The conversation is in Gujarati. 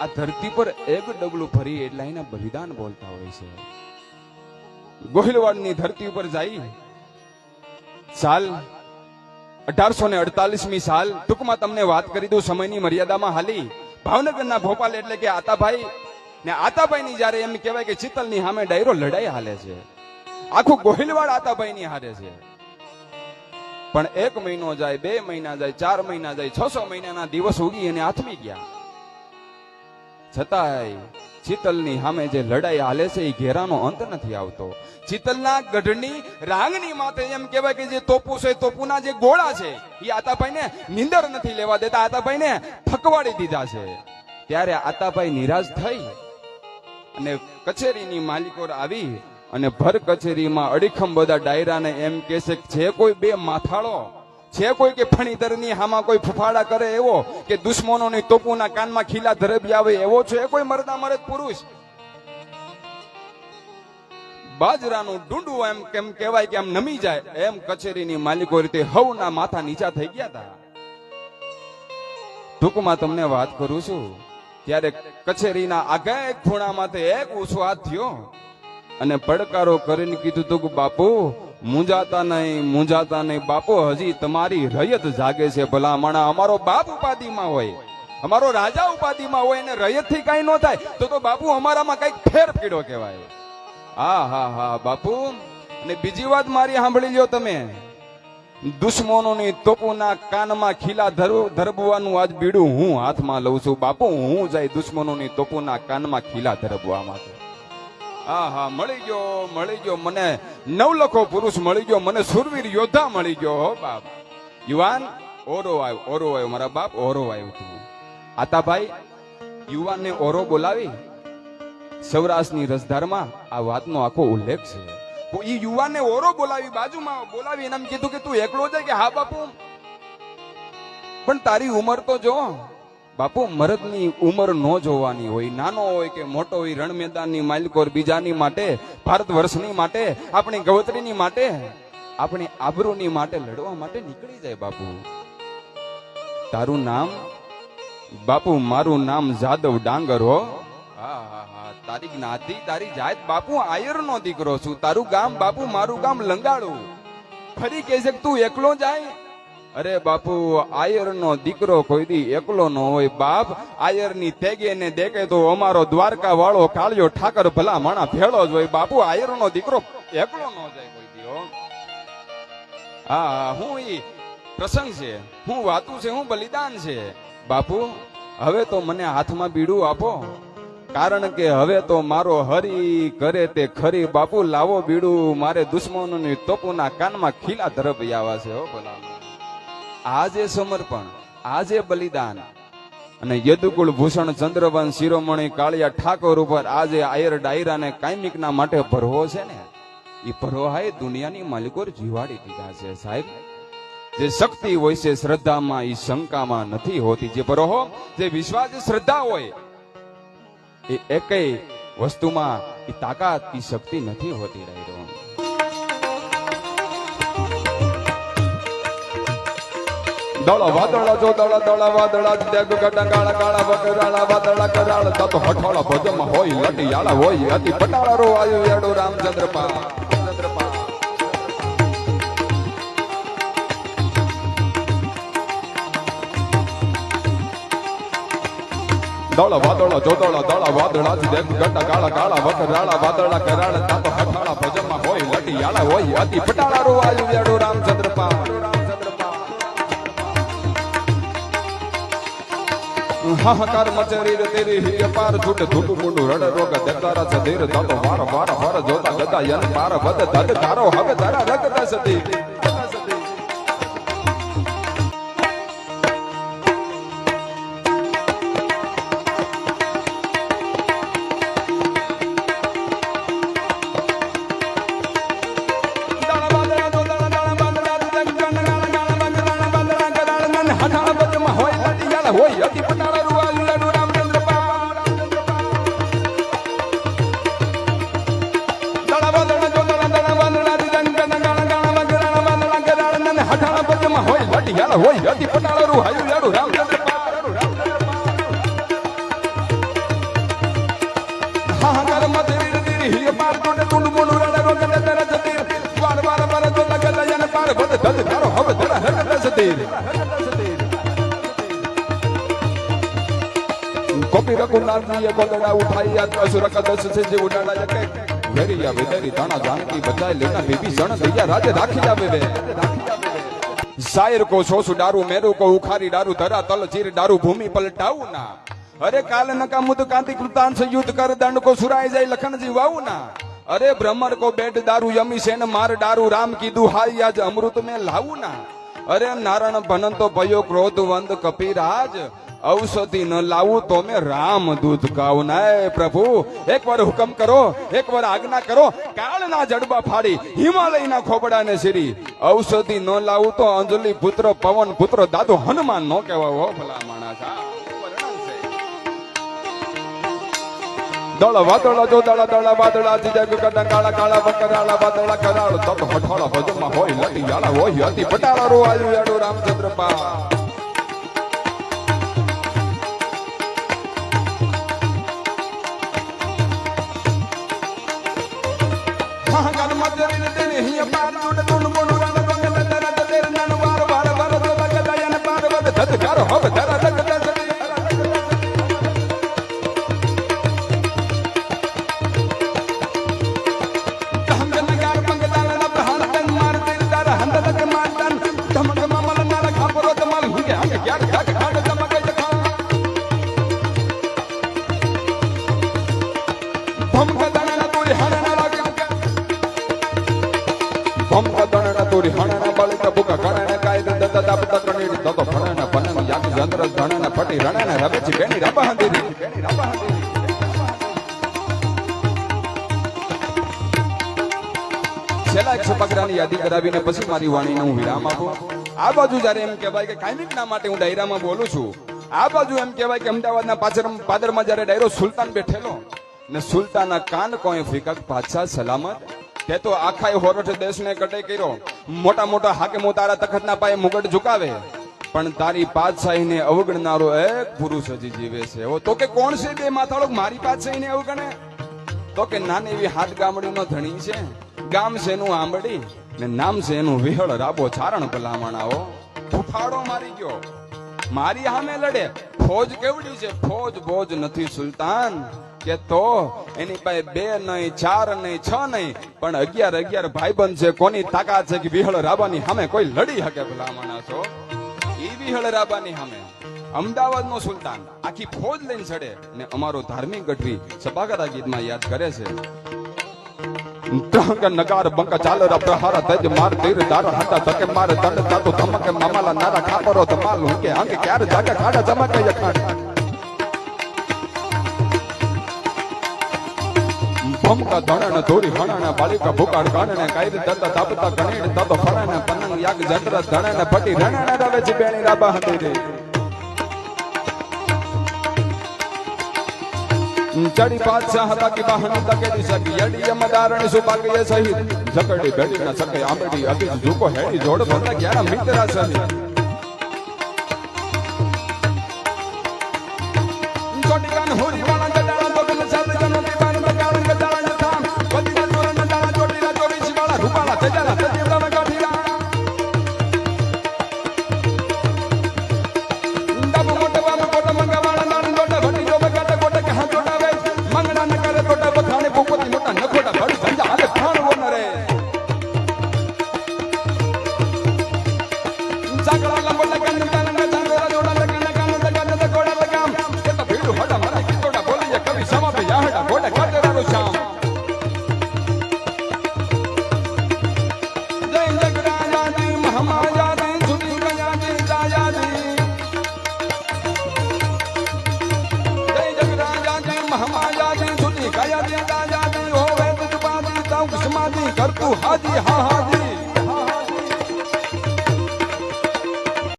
આ ધરતી પર એક ડગલું ભરી એટલા એના બલિદાન બોલતા હોય છે. ગોહિલવાડની ધરતી ઉપર જાય. સાલ અઢારસો ને અડતાલીસમી સાલ ટૂંકમાં તમને વાત કરી દઉં સમયની મર્યાદામાં હાલી. ભાવનગરના ભોપાલ એટલે કે આતાભાઈ ને આતાભાઈની જ્યારે એમ કહેવાય કે ચિત્તલની સામે ડાયરો લડાઈ હાલે છે. આખું ગોહિલવાડ આતાભાઈની હારે છે. પણ એક મહિનો જાય, બે મહિના જાય, ચાર મહિના જાય છ છ મહિનાના દિવસ ઉગી અને આથમી ગયા. છતાંય ચિતલની સામે જે લડાઈ હાલે છે એ ઘેરાનો અંત નથી આવતો. ચિતલના ગઢની રાંગની માથે એમ કહેવાય કે જે તોપુ છે, તોપુના જે ગોળા છે, એ આતાભાઈને નિંદર નથી લેવા દેતા, આતાભાઈને થકવાડી દીધા છે. ત્યારે આતાભાઈ નિરાશ થઈ અને કચેરીની માલિકો આવી અને ભર કચેરીમાં અડીખમ બધા ડાયરાને એમ કહેશે છે કોઈ બે માથાળો છે કોઈ કે ફણીધરની હામાં કોઈ ફફાડા કરે એવો કે દુશ્મનોની તોપુના કાનમાં ખીલા ધરબી આવે એવો છે કોઈ મરદા મરદ પુરુષ. બાજરાનું ડુંડું એમ કેમ કહેવાય કે આમ નમી જાય, એમ કચેરીની માલિકો રીતે હવના માથા નીચા થઈ ગયા હતા ટૂંકમાં તમને વાત કરું છું, ત્યારે કચેરીના આગા એક ખૂણામાંથી એક હાથ થયો અને પડકારો કરીને કીધું, તું બાપુ મુંજાતા નહીં મુંજાતા નહીં. બાપો, હજી તમારી રયત જાગે છે ભલામણા. અમારો બાપ ઉપાધિમાં હોય, અમારો રાજા ઉપાધિમાં હોય અને રયતથી કાંઈ ન થાય, તો તો બાપુ અમારામાં કંઈક ફેર પીડો કહેવાય. હા હા હા, બાપુ. અને બીજી વાત મારી સાંભળી લ્યો તમે. દુશ્મનોની તોપોના કાનમાં ખીલા ધરુ, ધરબવાનું આજ બીડું હું હાથમાં લઉં છું. બાપુ, હું જાય દુશ્મનોની તોપોના કાનમાં ખીલા ધરબવા માટે. હા હા, મળી ગયો મળી ગયો. મને નવલખો પુરુષ મળી ગયો. મને સુરવીર યોદ્ધા મળી ગયો, હો, બાપ. યુવાન, ઓરો આવ્યો ઓરો આવ્યો મારા બાપ, ઓરો આવ્યો તું આતાભાઈ, યુવાનને ઓરો બોલાવી. સૌરાષ્ટ્રની રસધારમાં આ વાતનો આખો ઉલ્લેખ છે. ઈ યુવાનને ઓરો બોલાવી, બાજુમાં બોલાવી એને એમ કીધું કે તું એકલો જાય કે હા, બાપુ? પણ તારી ઉંમર તો જો બાપુ, મરદની ઉંમર ન જોવાની હોય. નાનો હોય કે મોટો હોય રણ મેદાનની માલકોર બીજાની માટે ભારત વર્ષની માટે, આપણી ગવતરીની માટે, આપણી આબરૂની માટે લડવા માટે નીકળી જાય બાપુ. તારું નામ? બાપુ, મારું નામ જાદવ ડાંગર હો. તારી જ્ઞાતિ, તારી જાત બાપુ આયર નો દીકરો છું. તારું ગામ બાપુ, મારું ગામ લંગાડું ફરી કહે છે તું એકલો જાય? અરે બાપુ આયર નો દીકરો કોઈ દી એકલો નો હોય. બાપ આયરની તેગે ને દેખે તો અમારો દ્વારકા વાળો કાળિયો ઠાકર ભલા માણા ભેળો જ હોય. બાપુ આયર નો દીકરો એકલો નો જાય કોઈ દી, હા. હા ઈ પ્રસંગ છે. હું વાતું છે, હું બલિદાન છે. બાપુ, હવે તો મને હાથમાં બીડું આપો. કારણ કે હવે તો મારો હરી કરે તે ખરી. બાપુ, લાવો બીડું. મારે દુશ્મનોની તોપુના કાનમાં ખીલા ધરપ આવા છે, હો ભલા આજે સમર્પણ, આજે બલિદાન. અને યદુકુળ ભૂષણ ચંદ્રવન શિરોમણી કાળિયા ઠાકોર ઉપર આજે આયર ડાયરાને કાયમિકના માટે ભરવો છે ને? એ ભરવાએ દુનિયાની માલિકો જીવાડી દીધા છે સાહેબ. જે શક્તિ હોય છે શ્રદ્ધામાં એ શંકામાં નથી હોતી. જે ભરોહો જે વિશ્વાસ શ્રદ્ધા હોય, એ એકેય વસ્તુમાં એ તાકાત એ શક્તિ નથી હોતી ડાયરો. દળ વાદળો જો દળ દળ વાદળા દેગ ગડંગાળા કાળા વકરાળા વાદળા કરાળ તત હઠવાળા ભજમ હોય, લટિયાળા હોય, અતિ પટાળા રો આયુ એડો રામચંદ્ર પા દળ વાદળ જોદળ દળ વાદળા, જ દેખ ગટા કાળા ગાળા વગરાળા વાદળા કરાળ તત હઠાળા, ભજમાં હોય, લટિયાળા હોય, અતિ પટાળા રો આયુ વેડો રામચંદ્ર પા હાહાકાર મચે રીર તેરી હી અપાર છૂટ ધૂટ મુંડું રડ રોગ દેતારા છે ધીર દાતો વાર વાર વાર જોતા ગદા યન પાર વદ ધદ કારો હવે તારા રગતા સતી ભદ હોય, અતિ હવે ધરા હરકત સતીર કોપી રઘુનાથની ગોદડા ઉઠાઈ યાદ અસુર કદસ છે જે ઉડાડા જકે વેરિયા વેદરી તાણા જાનકી બજાય લેના બેબી જણ દૈયા રાજે રાખી જાવે વે. શાયર કો સોસુ ડારું મેરુ કો ઉખારી ડારું ધરા, તલ ચીર ડારું ભૂમિ, પલટાવું ના. અરે કાલ નકા મુદ કાંતિ કૃતાંશ યુદ્ધ કર, દંડ કો સુરાઈ જાય લખણજી વાવું ના. અરે ભ્રમર કો બેટ દારૂ યમી સેન માર ડારું રામ કીધું હાઈ આજ અમૃત મેં લાવું ના. અરે નારણ ભનંતો ભયો ક્રોધ વંદ કપિરાજ. ઔષધિ ન લાવું તો મેં રામ દૂધ ગાઉં પ્રભુ એક વાર હુકમ કરો એક વાર આજ્ઞા કરો. કાળના જડબા ફાડી હિમાલયના ખોબડાને શીરી. ઔષધિ ન લાવું તો અંજલિ પુત્ર, પવન પુત્ર, દાદો હનુમાન નો કહેવા હો ભલા માણસ દળ વાદળ, જો દળ દળ વાદળા જીજા ગુગડા કાળા કાળા વકરાળા વાદળા કરાળ. તપ હઠોળ ભજમાં હોય, લટી યાળા હોય, અતિ પટાળા રો આયુ યાડો રામચંદ્ર પા મહાકાલ મધરી તેને હિય પાર જોડ ધણન ફટી, રણાના રબેચી બેની રબા રબા હંદીરી છેલ્લા એકસો પગરાની યાદી કરાવીને પછી મારી વાણીને હું વિરામ આપું. આ બાજુ જ્યારે એમ કહેવાય કે કાયમિકના માટે હું ડાયરામાં બોલું છું, આ બાજુ એમ કહેવાય કે અમદાવાદના પાછળ પાદરમાં જ્યારે ડાયરો સુલતાન બેઠેલો, ને સુલતાના કાન કોઈ ફિકક પાછા સલામત. તે તો આખા હોરઠ દેશને કટે કર્યો. મોટા મોટા હાકેમો તારા તખતના પાયે મુગટ ઝુકાવે. પણ તારી પાતશાહીને અવગણનારો એક પુરુષ હજી જીવે છે. તો કે કોણ છે બે માથાળો મારી પાતશાહીને અવગણે? તો કે નાની એવી હાથ ગામડીનો ધણી છે. ગામ છે એનું આંબડી ને નામ છે એનું વિહળ. રાબો ચારણ ભલામણાઓ ફૂફાડો મારી ગયો. મારી સામે લડે. ફોજ કેવડી છે? ફોજ બોજ નથી સુલતાન. કે તો એની પાસે બે નહીં, ચાર નહીં, છ નહીં, પણ અગિયાર અગિયાર ભાઈબંધ છે. કોની તાકાત છે કે વિહળ રાબાની સામે કોઈ લડી શકે ભલામણા છો ઈ હળરાબાની સામે અમદાવાદનો સુલતાન આખી ફોજ લઈને ચડે ને અમારો ધાર્મિક ગઢવી સભાગરા ગીતમાં યાદ કરે છે. ત્રંગ નગાર બંક ચાલર પ્રહાર તજ માર તીર દાર હાતા તકે માર દંડ તાતો ધમકે મામાલા નારા ખાપરો ધમાલ હુંકે અંગ ક્યાર જાગે ખાડા ધમકે યખાણ ભમકા ધણન ધોરી હણન બાલિકા ભૂકાળ કાણને કાયદ તતા તાપતા ગણેડ તતો ફણન પનંગ યાગ જંત્ર ધણન ફટી રણન રવે છે બેણી રાબા હતી રે. ચડી પાછા હતા કે વાહન તકેડી સકી યડી યમદારણ સુભાગ્ય સહિત જકડી બેડી ના સકે આંબડી અતિ ઝૂકો હેડી જોડ ભરતા ગ્યારા મિત્રા સહિત हाँ